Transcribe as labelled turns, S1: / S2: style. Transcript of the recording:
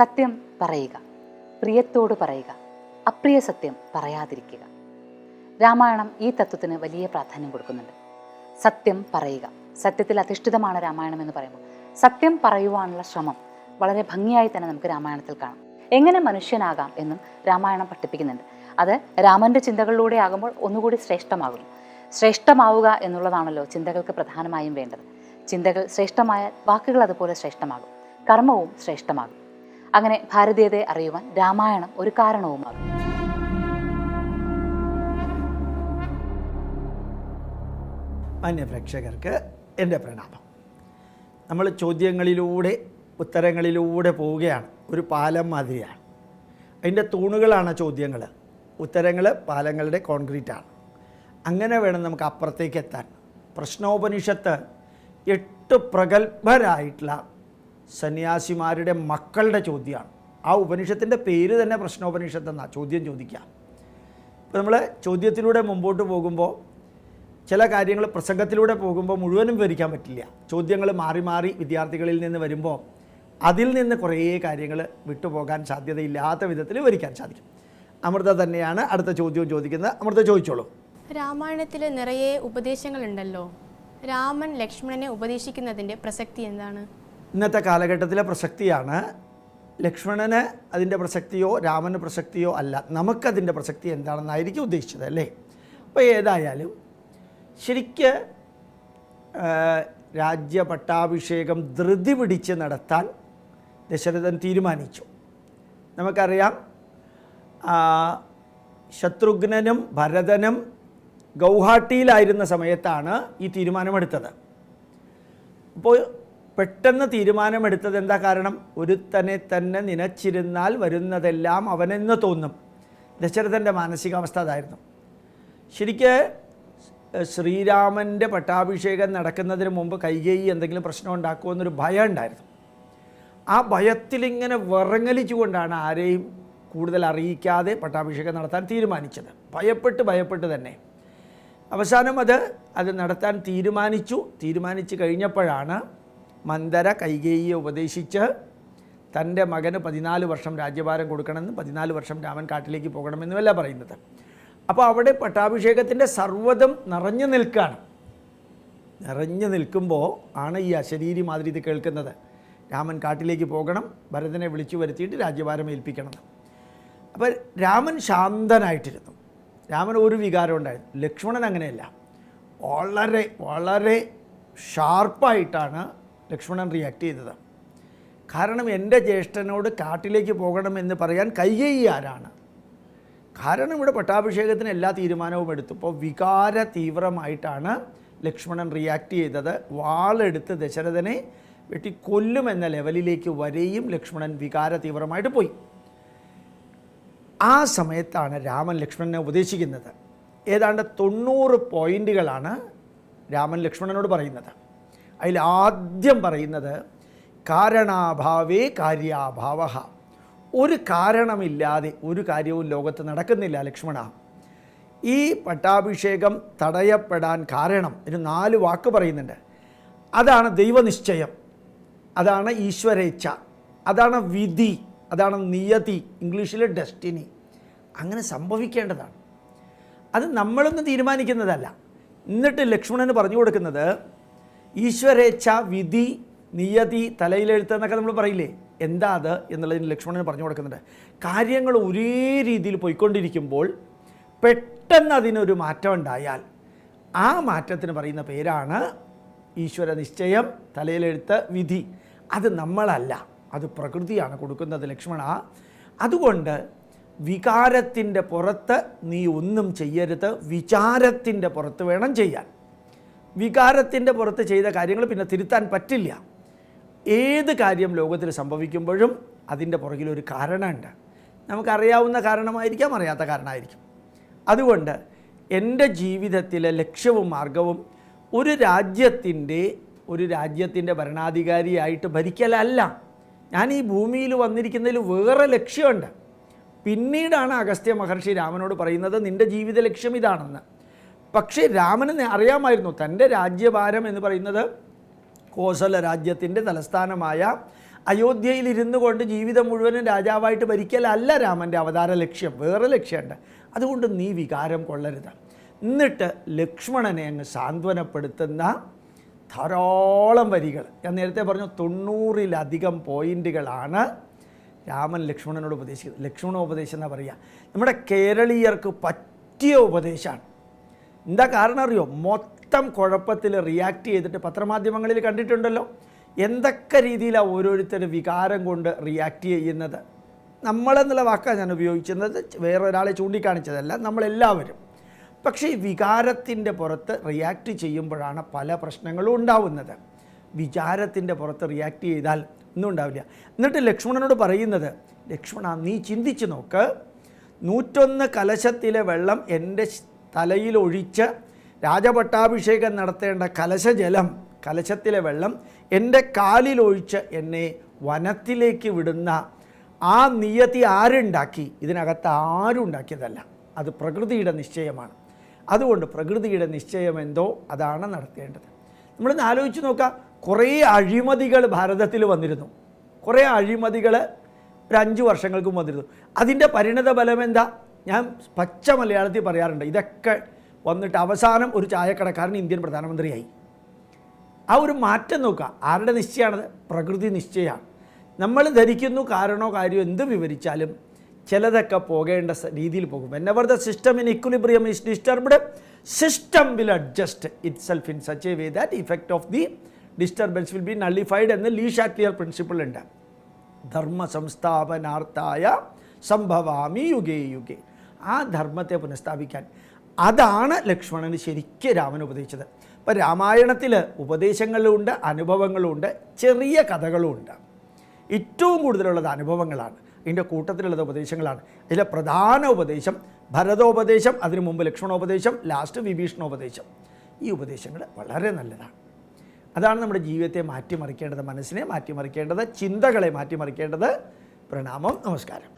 S1: സത്യം പറയുക പ്രിയത്തോട് പറയുക അപ്രിയ സത്യം പറയാതിരിക്കുക. രാമായണം ഈ തത്വത്തിന് വലിയ പ്രാധാന്യം കൊടുക്കുന്നുണ്ട്. സത്യം പറയുക സത്യത്തിൽ അധിഷ്ഠിതമാണ് രാമായണം എന്ന് പറയുമ്പോൾ സത്യം പറയുവാനുള്ള ശ്രമം വളരെ ഭംഗിയായി തന്നെ നമുക്ക് രാമായണത്തിൽ കാണാം. എങ്ങനെ മനുഷ്യനാകാം എന്നും രാമായണം പഠിപ്പിക്കുന്നുണ്ട്. അത് രാമന്റെ ചിന്തകളിലൂടെ ആകുമ്പോൾ ഒന്നുകൂടി ശ്രേഷ്ഠമാകുന്നു. ശ്രേഷ്ഠമാവുക എന്നുള്ളതാണല്ലോ ചിന്തകൾക്ക് പ്രധാനമായും വേണ്ടത്. ചിന്തകൾ ശ്രേഷ്ഠമായ വാക്കുകൾ അതുപോലെ ശ്രേഷ്ഠമാകും. കർമ്മവും ശ്രേഷ്ഠമാകും. അങ്ങനെ ഭാരതീയതയെ അറിയുവാൻ രാമായണം ഒരു കാരണവുമാകും.
S2: മാന്യപ്രേക്ഷകർക്ക് എന്റെ പ്രണാമം. നമ്മൾ ചോദ്യങ്ങളിലൂടെ ഉത്തരങ്ങളിലൂടെ പോവുകയാണ്. ഒരു പാലം മാതിരിയാണ്. അതിന്റെ തൂണുകളാണ് ചോദ്യങ്ങൾ. ഉത്തരങ്ങൾ പാലങ്ങളുടെ കോൺക്രീറ്റാണ്. അങ്ങനെ വേണം നമുക്ക് അപ്പുറത്തേക്ക് എത്താൻ. പ്രശ്നോപനിഷത്ത് എട്ട് പ്രഗത്ഭരായിട്ടുള്ള സന്യാസിമാരുടെ മക്കളുടെ ചോദ്യമാണ്. ആ ഉപനിഷത്തിന്റെ പേര് തന്നെ പ്രശ്നോപനിഷത്ത് എന്നാണ് ചോദ്യം ചോദിക്കുക. ഇപ്പോൾ നമ്മൾ ചോദ്യത്തിലൂടെ മുമ്പോട്ട് പോകുമ്പോൾ ചില കാര്യങ്ങൾ പ്രസംഗത്തിലൂടെ പോകുമ്പോൾ മുഴുവനും വിവരിക്കാൻ പറ്റില്ല. ചോദ്യങ്ങൾ മാറി മാറി വിദ്യാർത്ഥികളിൽ നിന്ന് വരുമ്പോൾ അതിൽ നിന്ന് കുറേ കാര്യങ്ങൾ വിട്ടുപോകാൻ സാധ്യതയില്ലാത്ത വിധത്തിൽ വിവരിക്കാൻ സാധിക്കും. അമൃത തന്നെയാണ് അടുത്ത ചോദ്യവും ചോദിക്കുന്നത്. അമൃത ചോദിച്ചോളൂ.
S3: രാമായണത്തിൽ നിറയെ ഉപദേശങ്ങളുണ്ടല്ലോ. രാമൻ ലക്ഷ്മണനെ ഉപദേശിക്കുന്നതിന്റെ പ്രസക്തി എന്താണ്?
S2: ഇന്നത്തെ കാലഘട്ടത്തിലെ പ്രസക്തിയാണ്. ലക്ഷ്മണന് അതിന്റെ പ്രസക്തിയോ രാമന് പ്രസക്തിയോ അല്ല. നമുക്കതിന്റെ പ്രസക്തി എന്താണെന്നായിരിക്കും ഉദ്ദേശിച്ചത് അല്ലേ? അപ്പോൾ ഏതായാലും ശരിക്ക് രാജ്യ പട്ടാഭിഷേകം ധൃതി പിടിച്ച് നടത്താൻ ദശരഥൻ തീരുമാനിച്ചു. നമുക്കറിയാം ശത്രുഘ്നനും ഭരതനും ഗൗഹാട്ടിയിലായിരുന്ന സമയത്താണ് ഈ തീരുമാനമെടുത്തത്. അപ്പോൾ പെട്ടെന്ന് തീരുമാനമെടുത്തത് എന്താ കാരണം? ഒരുത്തനെ തന്നെ നിനച്ചിരുന്നാൽ വരുന്നതെല്ലാം അവനെന്ന് തോന്നും. ദശരഥന്റെ മാനസികാവസ്ഥ അതായിരുന്നു. ശരിക്ക് ശ്രീരാമന്റെ പട്ടാഭിഷേകം നടക്കുന്നതിന് മുമ്പ് കൈകേയി എന്തെങ്കിലും പ്രശ്നം ഉണ്ടാക്കുമോ എന്നൊരു ഭയം ഉണ്ടായിരുന്നു. ആ ഭയത്തിലിങ്ങനെ വിറങ്ങലിച്ചുകൊണ്ടാണ് ആരെയും കൂടുതൽ അറിയിക്കാതെ പട്ടാഭിഷേകം നടത്താൻ തീരുമാനിച്ചത്. ഭയപ്പെട്ട് ഭയപ്പെട്ട് തന്നെ. അവസാനം അത് അത് നടത്താൻ തീരുമാനിച്ചു. തീരുമാനിച്ചു കഴിഞ്ഞപ്പോഴാണ് മന്ദര കൈകേയിയെ ഉപദേശിച്ച് തന്റെ മകന് പതിനാല് വർഷം രാജ്യഭാരം കൊടുക്കണമെന്നും പതിനാല് വർഷം രാമൻ കാട്ടിലേക്ക് പോകണമെന്നുമല്ല പറയുന്നത്. അപ്പോൾ അവിടെ പട്ടാഭിഷേകത്തിന്റെ സർവതം നിറഞ്ഞു നിൽക്കുകയാണ്. നിറഞ്ഞു നിൽക്കുമ്പോൾ ആണ് ഈ അശരീരി മാതിരി ഇത് കേൾക്കുന്നത്. രാമൻ കാട്ടിലേക്ക് പോകണം ഭരതനെ വിളിച്ചു വരുത്തിയിട്ട് രാജ്യഭാരം ഏൽപ്പിക്കണം. അപ്പോൾ രാമൻ ശാന്തനായിട്ടിരുന്നു. രാമൻ ഒരു വികാരം ഉണ്ടായിരുന്നു. ലക്ഷ്മണൻ അങ്ങനെയല്ല. വളരെ വളരെ ഷാർപ്പായിട്ടാണ് ലക്ഷ്മണൻ റിയാക്ട് ചെയ്തത്. കാരണം എന്റെ ജ്യേഷ്ഠനോട് കാട്ടിലേക്ക് പോകണമെന്ന് പറയാൻ കൈകേയി ആരാണ്? കാരണം ഇവിടെ പട്ടാഭിഷേകത്തിന് എല്ലാ തീരുമാനവും എടുത്തു. ഇപ്പോൾ വികാര തീവ്രമായിട്ടാണ് ലക്ഷ്മണൻ റിയാക്ട് ചെയ്തത്. വാളെടുത്ത് ദശരഥനെ വെട്ടി കൊല്ലുമെന്ന ലെവലിലേക്ക് വരെയും ലക്ഷ്മണൻ വികാര തീവ്രമായിട്ട് പോയി. ആ സമയത്താണ് രാമൻ ലക്ഷ്മണനെ ഉപദേശിക്കുന്നത്. ഏതാണ്ട് തൊണ്ണൂറ് പോയിന്റുകളാണ് രാമൻ ലക്ഷ്മണനോട് പറയുന്നത്. അതിൽ ആദ്യം പറയുന്നത് കാരണാഭാവേ കാര്യാഭാവ. ഒരു കാരണമില്ലാതെ ഒരു കാര്യവും ലോകത്ത് നടക്കുന്നില്ല ലക്ഷ്മണ. ഈ പട്ടാഭിഷേകം തടയപ്പെടാൻ കാരണം ഒരു നാല് വാക്ക് പറയുന്നുണ്ട്. അതാണ് ദൈവനിശ്ചയം. അതാണ് ഈശ്വരേച്ഛ. അതാണ് വിധി. അതാണ് നിയതി. ഇംഗ്ലീഷിൽ ഡെസ്റ്റിനി. അങ്ങനെ സംഭവിക്കേണ്ടതാണ്. അത് നമ്മളൊന്നും തീരുമാനിക്കുന്നതല്ല. എന്നിട്ട് ലക്ഷ്മണന് പറഞ്ഞു കൊടുക്കുന്നത് ഈശ്വരേച്ഛ വിധി നിയതി തലയിലെഴുത്ത് എന്നൊക്കെ നമ്മൾ പറയില്ലേ? എന്താ അത് എന്നുള്ളതിന് ലക്ഷ്മണന് പറഞ്ഞു കൊടുക്കുന്നുണ്ട്. കാര്യങ്ങൾ ഒരേ രീതിയിൽ പോയിക്കൊണ്ടിരിക്കുമ്പോൾ പെട്ടെന്ന് അതിനൊരു മാറ്റം ഉണ്ടായാൽ ആ മാറ്റത്തിന് പറയുന്ന പേരാണ് ഈശ്വര നിശ്ചയം തലയിലെഴുത്ത് വിധി. അത് നമ്മളല്ല. അത് പ്രകൃതിയാണ് കൊടുക്കുന്നത് ലക്ഷ്മണ. അതുകൊണ്ട് വികാരത്തിന്റെ പുറത്ത് നീ ഒന്നും ചെയ്യരുത്. വിചാരത്തിന്റെ പുറത്ത് വേണം ചെയ്യാൻ. വികാരത്തിന്റെ പുറത്ത് ചെയ്ത കാര്യങ്ങൾ പിന്നെ തിരുത്താൻ പറ്റില്ല. ഏത് കാര്യം ലോകത്തിൽ സംഭവിക്കുമ്പോഴും അതിന്റെ പുറകിലൊരു കാരണമുണ്ട്. നമുക്കറിയാവുന്ന കാരണമായിരിക്കാം അറിയാത്ത കാരണമായിരിക്കും. അതുകൊണ്ട് എന്റെ ജീവിതത്തിലെ ലക്ഷ്യവും മാർഗവും ഒരു രാജ്യത്തിന്റെ ഒരു രാജ്യത്തിന്റെ ഭരണാധികാരിയായിട്ട് ഭരിക്കലല്ല. ഞാൻ ഈ ഭൂമിയിൽ വന്നിരിക്കുന്നതിൽ വേറെ ലക്ഷ്യമുണ്ട്. പിന്നീടാണ് അഗസ്ത്യ മഹർഷി രാമനോട് പറയുന്നത് നിന്റെ ജീവിത ലക്ഷ്യം ഇതാണെന്ന്. പക്ഷേ രാമന് അറിയാമായിരുന്നു. തന്റെ രാജ്യഭാരം എന്ന് പറയുന്നത് കോസല രാജ്യത്തിന്റെ തലസ്ഥാനമായ അയോധ്യയിൽ ഇരുന്നു കൊണ്ട് ജീവിതം മുഴുവനും രാജാവായിട്ട് ഭരിക്കലല്ല രാമന്റെ അവതാര ലക്ഷ്യം. വേറെ ലക്ഷ്യമുണ്ട് അതുകൊണ്ട് നീ വികാരം കൊള്ളരുത്. എന്നിട്ട് ലക്ഷ്മണനെ അങ്ങ് സാന്ത്വനപ്പെടുത്തുന്ന ധാരാളം വരികൾ. ഞാൻ നേരത്തെ പറഞ്ഞു തൊണ്ണൂറിലധികം പോയിന്റുകളാണ് രാമൻ ലക്ഷ്മണനോട് ഉപദേശിക്കുന്നത്. ലക്ഷ്മണ ഉപദേശം എന്നാ പറയുക? നമ്മുടെ കേരളീയർക്ക് പറ്റിയ ഉപദേശമാണ്. എന്താ കാരണം അറിയോ? മൊത്തം കുഴപ്പത്തിൽ റിയാക്ട് ചെയ്തിട്ട് പത്രമാധ്യമങ്ങളിൽ കണ്ടിട്ടുണ്ടല്ലോ. എന്തൊക്കെ രീതിയിലാണ് ഓരോരുത്തർ വികാരം കൊണ്ട് റിയാക്ട് ചെയ്യുന്നത്? നമ്മളെന്നുള്ള വാക്കാണ് ഞാൻ ഉപയോഗിക്കുന്നത് വേറൊരാളെ ചൂണ്ടിക്കാണിച്ചതല്ല നമ്മളെല്ലാവരും. പക്ഷേ ഈ വികാരത്തിന്റെ പുറത്ത് റിയാക്ട് ചെയ്യുമ്പോഴാണ് പല പ്രശ്നങ്ങളും ഉണ്ടാവുന്നത്. വിചാരത്തിന്റെ പുറത്ത് റിയാക്ട് ചെയ്താൽ ഒന്നും ഉണ്ടാവില്ല. എന്നിട്ട് ലക്ഷ്മണനോട് പറയുന്നത് ലക്ഷ്മണ നീ ചിന്തിച്ച് നോക്ക്. നൂറ്റൊന്ന് കലശത്തിലെ വെള്ളം എന്റെ ഒഴിച്ച് രാജപട്ടാഭിഷേകം നടത്തേണ്ട കലശജലം കലശത്തിലെ വെള്ളം എന്റെ കാലിലൊഴിച്ച് എന്നെ വനത്തിലേക്ക് വിടുന്ന ആ നിയതി ആരുണ്ടാക്കി? ഇതിനകത്ത് ആരും ഉണ്ടാക്കിയതല്ല അത് പ്രകൃതിയുടെ നിശ്ചയമാണ്. അതുകൊണ്ട് പ്രകൃതിയുടെ നിശ്ചയം എന്തോ അതാണ് നടത്തേണ്ടത്. നമ്മളിന്ന് ആലോചിച്ച് നോക്കാം കുറേ അഴിമതികൾ ഭാരതത്തിൽ വന്നിരുന്നു. കുറേ അഴിമതികൾ ഒരു അഞ്ച് വർഷങ്ങൾക്കും വന്നിരുന്നു. അതിന്റെ പരിണത ഫലം എന്താ? ഞാൻ പച്ച മലയാളത്തിൽ പറയാറുണ്ട്. ഇതൊക്കെ വന്നിട്ട് അവസാനം ഒരു ചായക്കടക്കാരൻ ഇന്ത്യൻ പ്രധാനമന്ത്രിയായി. ആ ഒരു മാറ്റം നോക്കുക. ആരുടെ നിശ്ചയമാണത്? പ്രകൃതി നിശ്ചയമാണ്. നമ്മൾ ധരിക്കുന്നു കാരണോ കാര്യമോ എന്ത് വിവരിച്ചാലും ചിലതൊക്കെ പോകേണ്ട രീതിയിൽ പോകും. Whenever the system in equilibrium is disturbed system will adjust itself in such a way that effect of the disturbance will be nullified എന്ന് ലീ ഷാക്ലിയർ പ്രിൻസിപ്പിൾ ഉണ്ട്. ധർമ്മ സംസ്ഥാപനാർത്ഥായ സംഭവാമി യുഗേ യുഗേ. ആ ധർമ്മത്തെ പുനഃസ്ഥാപിക്കാൻ. അതാണ് ലക്ഷ്മണന് ശരിക്കും രാമൻ ഉപദേശിച്ചത്. ഇപ്പം രാമായണത്തിൽ ഉപദേശങ്ങളുണ്ട് അനുഭവങ്ങളുണ്ട് ചെറിയ കഥകളുമുണ്ട് ഏറ്റവും കൂടുതലുള്ളത് അനുഭവങ്ങളാണ്. ഇതിന്റെ കൂട്ടത്തിലുള്ളത് ഉപദേശങ്ങളാണ്. ഇതിലെ പ്രധാന ഉപദേശം ഭരതോപദേശം അതിനു മുമ്പ് ലക്ഷ്മണോപദേശം ലാസ്റ്റ് വിഭീഷണോപദേശം. ഈ ഉപദേശങ്ങൾ വളരെ നല്ലതാണ്. അതാണ് നമ്മുടെ ജീവിതത്തെ മാറ്റിമറിക്കേണ്ടത് മനസ്സിനെ മാറ്റിമറിക്കേണ്ടത് ചിന്തകളെ മാറ്റിമറിക്കേണ്ടത്. പ്രണാമം നമസ്കാരം.